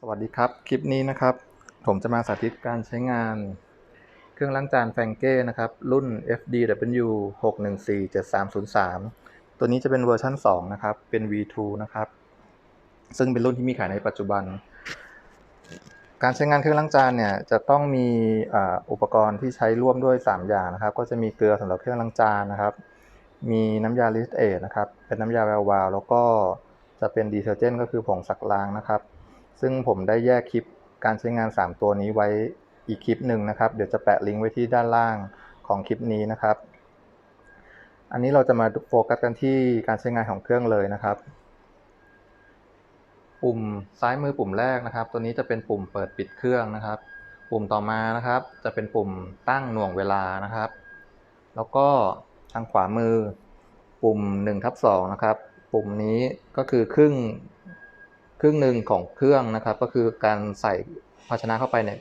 สวัสดีครับ คลิปนี้นะครับ ผมจะมาสาธิตการใช้งาน เครื่องล้างจานแฟงเก้นะครับ รุ่น FDW 614 7303 ตัวนี้จะเป็นเวอร์ชัน2 นะครับ เป็น V2 นะครับ ซึ่งเป็นรุ่นที่มีขายในปัจจุบัน การใช้งานเครื่องล้างจานเนี่ย จะต้องมีอุปกรณ์ที่ใช้ร่วมด้วย 3 อย่างนะครับ ก็จะมีเกลือสำหรับเครื่องล้างจานนะครับ มีน้ำยาลิสเอทนะครับ เป็นน้ำยาแวววาว แล้วก็จะเป็นดีเทอร์เจนต์ก็คือผงซักล้างนะครับ ซึ่งผมได้แยกคลิปการใช้งาน 3 ตัวนี้ไว้อีกคลิปหนึ่งนะครับ เดี๋ยวจะแปะลิงก์ไว้ที่ด้านล่างของคลิปนี้นะครับ อันนี้เราจะมาโฟกัสกันที่การใช้งานของเครื่องเลยนะครับ ปุ่มซ้ายมือปุ่มแรกนะครับ ตัวนี้จะเป็นปุ่มเปิดปิดเครื่องนะครับ ปุ่มต่อมานะครับ จะเป็นปุ่มตั้งหน่วงเวลานะครับ แล้วก็ทางขวามือ ปุ่ม1ทับ2นะครับ ปุ่มนี้ก็คือครึ่ง ครึ่งหนึ่งของเครื่องนะครับ ก็คือการใส่ภาชนะเข้าไปเนี่ย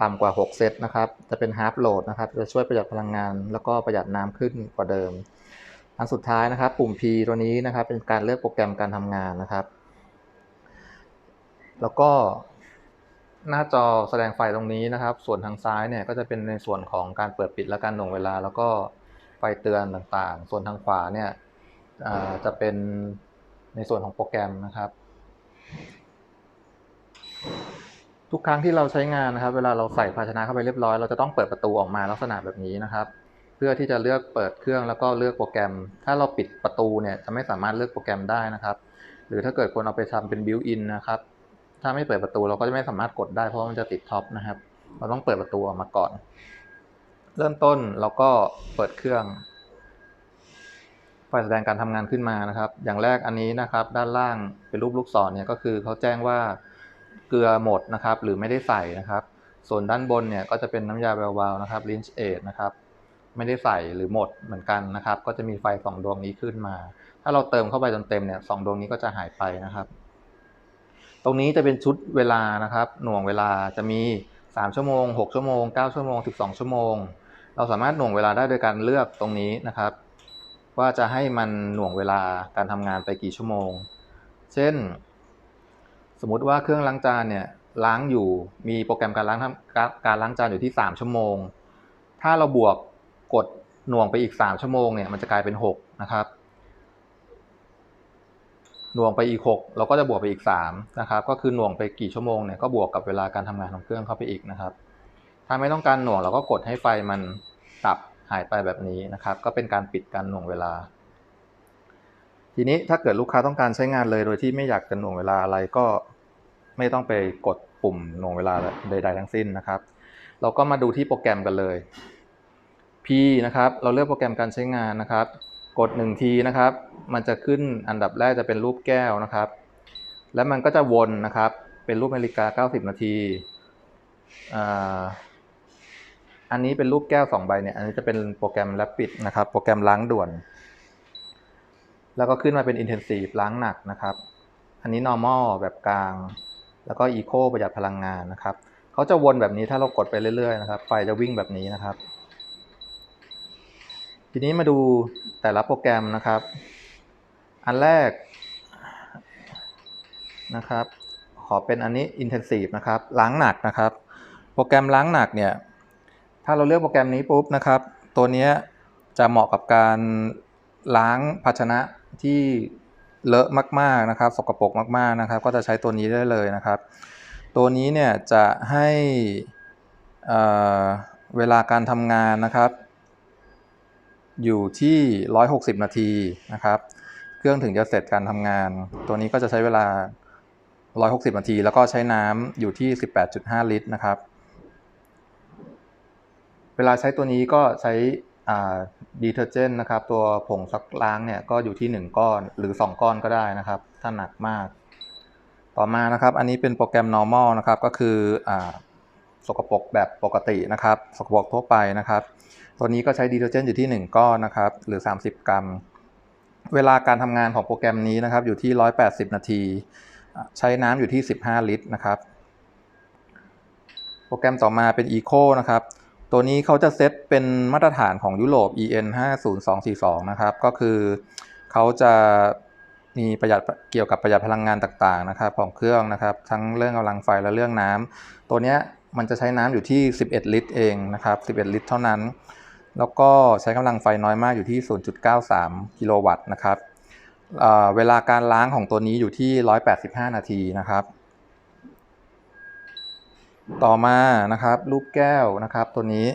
ต่ำกว่า 6 เซตนะครับ จะเป็น half load นะครับ จะช่วยประหยัดพลังงาน แล้วก็ประหยัดน้ำขึ้นกว่าเดิม อันสุดท้ายนะครับ ปุ่ม P ตัวนี้นะครับ เป็นการเลือกโปรแกรมการทำงานนะครับ แล้วก็หน้าจอแสดงไฟตรงนี้นะครับ ส่วนทางซ้ายเนี่ยก็จะเป็นในส่วนของการเปิดปิดและการหน่วงเวลา แล้วก็ไฟเตือนต่างๆ ส่วนทางขวาเนี่ยจะเป็นในส่วนของโปรแกรมนะครับ ทุกครั้งที่เราใช้งานนะครับ เวลาเราใส่ภาชนะเข้าไปเรียบร้อย เราจะต้องเปิดประตูออกมาลักษณะแบบนี้นะครับ เพื่อที่จะเลือกเปิดเครื่องแล้วก็เลือกโปรแกรม ถ้าเราปิดประตูเนี่ยจะไม่สามารถเลือกโปรแกรมได้นะครับ หรือถ้าเกิดคนเอาไปทำเป็นบิวอินนะครับ ถ้าไม่เปิดประตูเราก็จะไม่สามารถกดได้เพราะมันจะติดท็อปนะครับ เราต้องเปิดประตูออกมาก่อน เริ่มต้นเราก็เปิดเครื่อง ไฟแสดงการทำงานขึ้นมานะครับ อย่างแรกอันนี้นะครับ ด้านล่างเป็นรูปลูกศรเนี่ยก็คือเขาแจ้งว่าเกลือหมดนะครับ หรือไม่ได้ใส่นะครับ ส่วนด้านบนเนี่ยก็จะเป็นน้ำยาแวววาวนะครับลินช์เอทนะครับไม่ได้ใส่หรือหมดเหมือนกันนะครับ ก็จะมีไฟสองดวงนี้ขึ้นมา ถ้าเราเติมเข้าไปจนเต็มเนี่ยสองดวงนี้ก็จะหายไปนะครับ ตรงนี้จะเป็นชุดเวลานะครับ หน่วงเวลาจะมี 3 ชั่วโมง 6 ชั่วโมง 9 ชั่วโมง 12 ชั่วโมง เราสามารถหน่วงเวลาได้โดยการเลือกตรงนี้นะครับ ว่าจะให้มันหน่วงเวลาการทำงานไปกี่ชั่วโมง เช่น สมมติว่าเครื่องล้างจานเนี่ยล้างอยู่มีโปรแกรมการล้างการล้างจานอยู่ที่ 3 ชั่วโมง ถ้าเราบวกกดหน่วงไปอีก 3 ชั่วโมงเนี่ยมันจะกลายเป็น 6 นะครับ หน่วงไปอีก 6 เราก็จะบวกไปอีก 3 นะครับ ก็คือหน่วงไปกี่ชั่วโมงเนี่ยก็บวกกับเวลาการทำงานของเครื่องเข้าไปอีกนะครับ ถ้าไม่ต้องการหน่วงเราก็กดให้ไฟมันดับ หายไปแบบนี้นะครับ ก็เป็นการปิดการหน่วงเวลา ทีนี้ถ้าเกิดลูกค้าต้องการใช้งานเลยโดยที่ไม่อยากจะหน่วงเวลาอะไรก็ไม่ต้องไปกดปุ่มหน่วงเวลาใด ๆ ทั้งสิ้นนะครับ เราก็มาดูที่โปรแกรมกันเลย P นะครับ เราเลือกโปรแกรมการใช้งานนะครับ กด1ทีนะครับ มันจะขึ้นอันดับแรกจะเป็นรูปแก้วนะครับ แล้วมันก็จะวนนะครับ เป็นรูปนาฬิกา 90 นาที อันนี้เป็นรูปแก้ว 2 ใบเนี่ย อันนี้จะเป็นโปรแกรม Rapid นะครับ โปรแกรมล้างด่วน แล้วก็ขึ้นมาเป็น Intensive ล้างหนักนะครับ อันนี้ Normal แบบกลาง แล้วก็ Eco ประหยัดพลังงานนะครับ เขาจะวนแบบนี้ถ้าเรากดไปเรื่อยๆนะครับ ไฟจะวิ่งแบบนี้นะครับ ทีนี้มาดูแต่ละโปรแกรมนะครับ อันแรกนะครับ ขอเป็นอันนี้ Intensive นะครับ ล้างหนักนะครับ โปรแกรมล้างหนักเนี่ย ถ้าเราเลือกโปรแกรมนี้ปุ๊บนะครับ ตัวนี้จะเหมาะกับการล้างภาชนะที่เลอะมากๆนะครับสกปรกมากๆนะครับ ก็จะใช้ตัวนี้ได้เลยนะครับ ตัวนี้เนี่ยจะให้เอ่อเวลาการทำงานนะครับ อยู่ที่ 160 นาทีนะครับ เครื่องถึงจะเสร็จการทำงาน ตัวนี้ก็จะใช้เวลา 160 นาที แล้วก็ใช้น้ำอยู่ที่ 18.5 ลิตรนะครับ วลาใช้ตัวนี้ก็ใช้ดีเทอร์เจนนะครับ ตัวผงซักล้างเนี่ยก็อยู่ที่ 1 ก้อนหรือ 2 ก้อนก็ได้นะครับ ถ้าหนักมาก ต่อมานะครับ อันนี้เป็นโปรแกรม normal นะครับ ก็คืออสกปรกแบบปกตินะครับ สกปรกทั่วไปนะครับ ตัวนี้ก็ใช้ดีเทอร์เจนอยู่ที่ 1 ก้อนนะครับ หรือ 30 กรัม เวลาการทำงานของโปรแกรมนี้นะครับ อยู่ที่ 180 นาที ใช้น้ำอยู่ที่ 15 ลิตรนะครับ โปรแกรมต่อมาเป็น Eco นะครับ ตัวนี้เขาจะเซตเป็นมาตรฐานของยุโรป EN 50242 นะครับ ก็คือเขาจะมีประหยัดเกี่ยวกับประหยัดพลังงานต่างๆนะครับของเครื่องนะครับ ทั้งเรื่องกำลังไฟและเรื่องน้ำตัวเนี้ยมันจะใช้น้ำอยู่ที่ 11 ลิตร เองนะครับ 11 ลิตร เท่านั้น แล้วก็ใช้กำลังไฟน้อยมากอยู่ที่ 0.93 กิโลวัตต์นะครับเเวลาการล้างของตัวนี้อยู่ที่ 185 นาทีนะครับ ต่อมานะครับรูปแก้วนะครับตัวนี้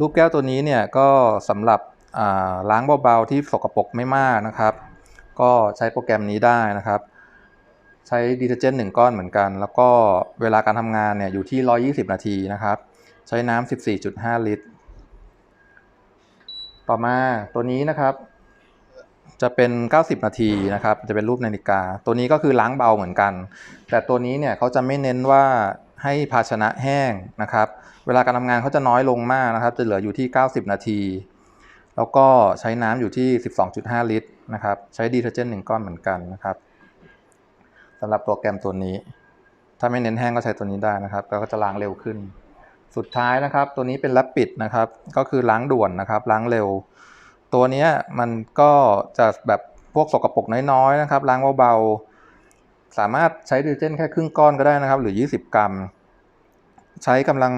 รูปแก้วตัวนี้เนี่ยก็สำหรับล้างเบาๆที่สกปรกไม่มากนะครับ ก็ใช้โปรแกรมนี้ได้นะครับ ใช้ดีเทอร์เจนต์หนึ่งก้อนเหมือนกัน แล้วก็เวลาการทำงานเนี่ยอยู่ที่ 120 นาทีนะครับ ใช้น้ำ14.5 ลิตร ต่อมาตัวนี้นะครับ จะเป็น 90 นาทีนะครับ จะเป็นรูปนาฬิกา ตัวนี้ก็คือล้างเบาเหมือนกัน แต่ตัวนี้เนี่ยเขาจะไม่เน้นว่า ให้ภาชนะแห้งนะครับ เวลาการทำงานเขาจะน้อยลงมากนะครับ จะเหลืออยู่ที่ 90 นาที แล้วก็ใช้น้ำอยู่ที่ 12.5 ลิตรนะครับ ใช้ดีเทอร์เจนต์หนึ่งก้อนเหมือนกันนะครับสำหรับโปรแกรมตัวนี้ ถ้าไม่เน้นแห้งก็ใช้ตัวนี้ได้นะครับ แล้วก็จะล้างเร็วขึ้น สุดท้ายนะครับ ตัวนี้เป็นแรปปิดนะครับ ก็คือล้างด่วนนะครับ ล้างเร็ว ตัวนี้มันก็จะแบบพวกสกปรกน้อยๆนะครับ ล้างเบาๆ สามารถใช้ดีเทอร์เจนแค่ครึ่งก้อนก็ได้นะครับ หรือ 20 กรัม ใช้กำลัง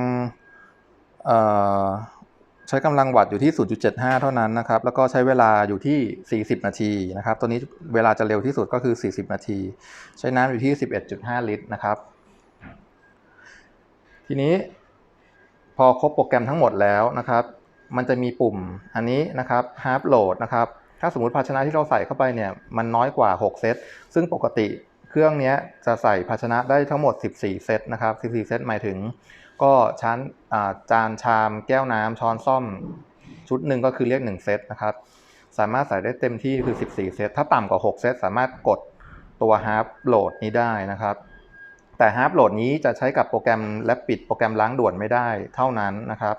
ใช้กำลังวัตต์อยู่ที่ 0.75 เท่านั้นนะครับ แล้วก็ใช้เวลาอยู่ที่ 40 นาทีนะครับ ตัวนี้เวลาจะเร็วที่สุดก็คือ 40 นาที ใช้น้ำอยู่ที่ 11.5 ลิตรนะครับ ทีนี้พอครบโปรแกรมทั้งหมดแล้วนะครับ มันจะมีปุ่มอันนี้นะครับ half load นะครับ ถ้าสมมติภาชนะที่เราใส่เข้าไปเนี่ย มันน้อยกว่า 6 เซต ซึ่งปกติ เครื่องนี้จะใส่ภาชนะได้ทั้งหมด 14 เซตนะครับ 14 เซตหมายถึง ก็ชั้นจานชามแก้วน้ำช้อนซ่อมชุดหนึ่งก็คือเรียก 1 เซตนะครับ สามารถใส่ได้เต็มที่คือ 14 เซต ถ้าต่ำกว่า 6 เซต สามารถกดตัว half load นี้ได้นะครับ แต่ half load นี้จะใช้กับโปรแกรม Rapid โปรแกรมล้างด่วนไม่ได้เท่านั้นนะครับ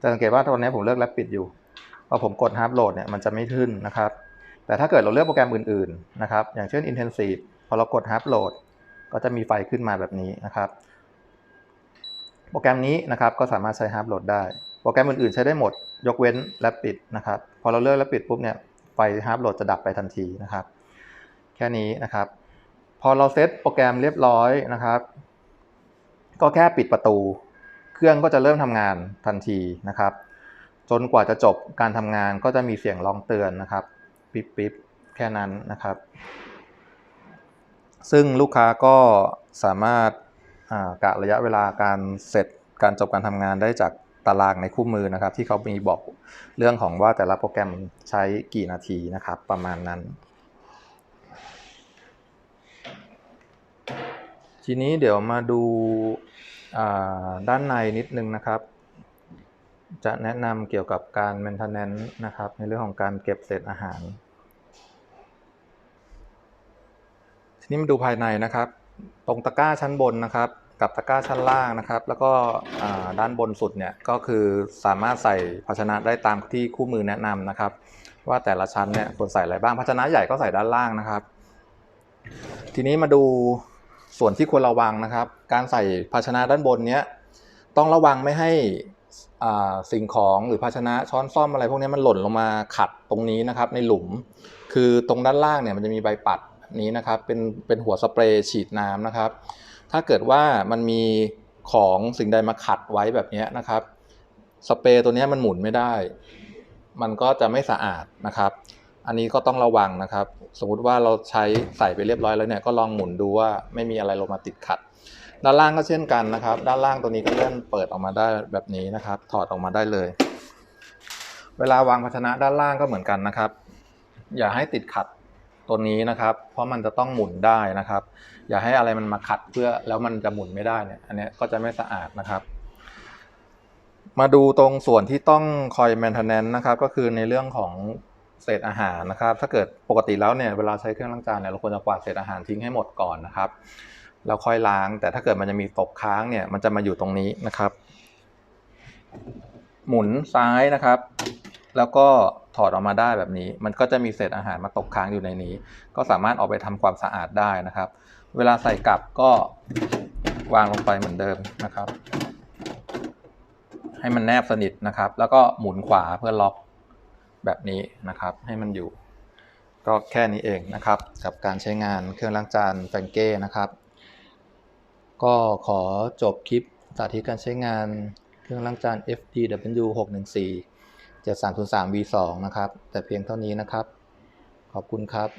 จะสังเกตว่าตอนนี้ผมเลือก Rapid อยู่พอผมกด half load เนี่ยมันจะไม่ขึ้นนะครับ แต่ถ้าเกิดเราเลือกโปรแกรมอื่นๆนะครับ อย่างเช่น intensive พอเรากด half load ก็จะมีไฟขึ้นมาแบบนี้นะครับ โปรแกรมนี้นะครับก็สามารถใช้ half load ได้ โปรแกรมอื่นๆ ใช้ได้หมด ยกเว้น Rapid นะครับ พอเราเลือก Rapid ปุ๊บเนี่ยไฟ half load จะดับไปทันทีนะครับ แค่นี้นะครับ พอเราเซตโปรแกรมเรียบร้อยนะครับ ก็แค่ปิดประตู เครื่องก็จะเริ่มทำงานทันทีนะครับ จนกว่าจะจบการทำงานก็จะมีเสียงร้องเตือนนะครับ ปิ๊บปิ๊บแค่นั้นนะครับ ซึ่งลูกค้าก็สามารถกะระยะเวลาการเสร็จการจบการทำงานได้จากตารางในคู่มือนะครับ ที่เขามีบอกเรื่องของว่าแต่ละโปรแกรมใช้กี่นาทีนะครับ ประมาณนั้น ทีนี้เดี๋ยวมาดูด้านในนิดนึงนะครับ จะแนะนำเกี่ยวกับการ maintenance นะครับ ในเรื่องของการเก็บเศษอาหาร ทีนี้มาดูภายในนะครับ ตรงตะกร้าชั้นบนนะครับ กับตะกร้าชั้นล่างนะครับ แล้วก็ด้านบนสุดเนี่ยก็คือสามารถใส่ภาชนะได้ตามที่คู่มือแนะนำนะครับ ว่าแต่ละชั้นเนี่ยควรใส่อะไรบ้างภาชนะใหญ่ก็ใส่ด้านล่างนะครับ ทีนี้มาดูส่วนที่ควรระวังนะครับ การใส่ภาชนะด้านบนเนี้ยต้องระวังไม่ให้อ่าสิ่งของหรือภาชนะช้อนซ่อมอะไรพวกนี้มันหล่นลงมาขัดตรงนี้นะครับในหลุม คือตรงด้านล่างเนี่ยมันจะมีใบปัด นี้นะครับเป็นเป็นหัวสเปรย์ฉีดน้ำนะครับ ถ้าเกิดว่ามันมีของสิ่งใดมาขัดไว้แบบนี้นะครับ สเปรย์ตัวนี้มันหมุนไม่ได้ มันก็จะไม่สะอาดนะครับ อันนี้ก็ต้องระวังนะครับ สมมติว่าเราใช้ใส่ไปเรียบร้อยแล้วเนี่ยก็ลองหมุนดูว่าไม่มีอะไรลงมาติดขัด ด้านล่างก็เช่นกันนะครับ ด้านล่างตัวนี้ก็เลื่อนเปิดออกมาได้แบบนี้นะครับ ถอดออกมาได้เลย เวลาวางภาชนะด้านล่างก็เหมือนกันนะครับ อย่าให้ติดขัด ตัวนี้นะครับ เพราะมันจะต้องหมุนได้นะครับ อย่าให้อะไรมันมาขัดเพื่อแล้วมันจะหมุนไม่ได้เนี่ย อันนี้ก็จะไม่สะอาดนะครับ มาดูตรงส่วนที่ต้องคอย maintenance นะครับ ก็คือในเรื่องของเศษอาหารนะครับ ถ้าเกิดปกติแล้วเนี่ยเวลาใช้เครื่องล้างจานเนี่ยเราควรจะกวาดเศษอาหารทิ้งให้หมดก่อนนะครับแล้วค่อยล้าง แต่ถ้าเกิดมันจะมีตกค้างเนี่ยมันจะมาอยู่ตรงนี้นะครับ หมุนซ้ายนะครับ แล้วก็ ถอดออกมาได้แบบนี้ มันก็จะมีเศษอาหารมาตกค้างอยู่ในนี้ ก็สามารถเอาไปทำความสะอาดได้นะครับ เวลาใส่กลับก็วางลงไปเหมือนเดิมนะครับ ให้มันแนบสนิทนะครับ แล้วก็หมุนขวาเพื่อล็อกแบบนี้นะครับ ให้มันอยู่ ก็แค่นี้เองนะครับ กับการใช้งานเครื่องล้างจานแฟงเก้นะครับ ก็ขอจบคลิปสาธิตการใช้งานเครื่องล้างจาน FDW 614 จ7303 V2 นะครับ แต่เพียงเท่านี้นะครับ ขอบคุณครับ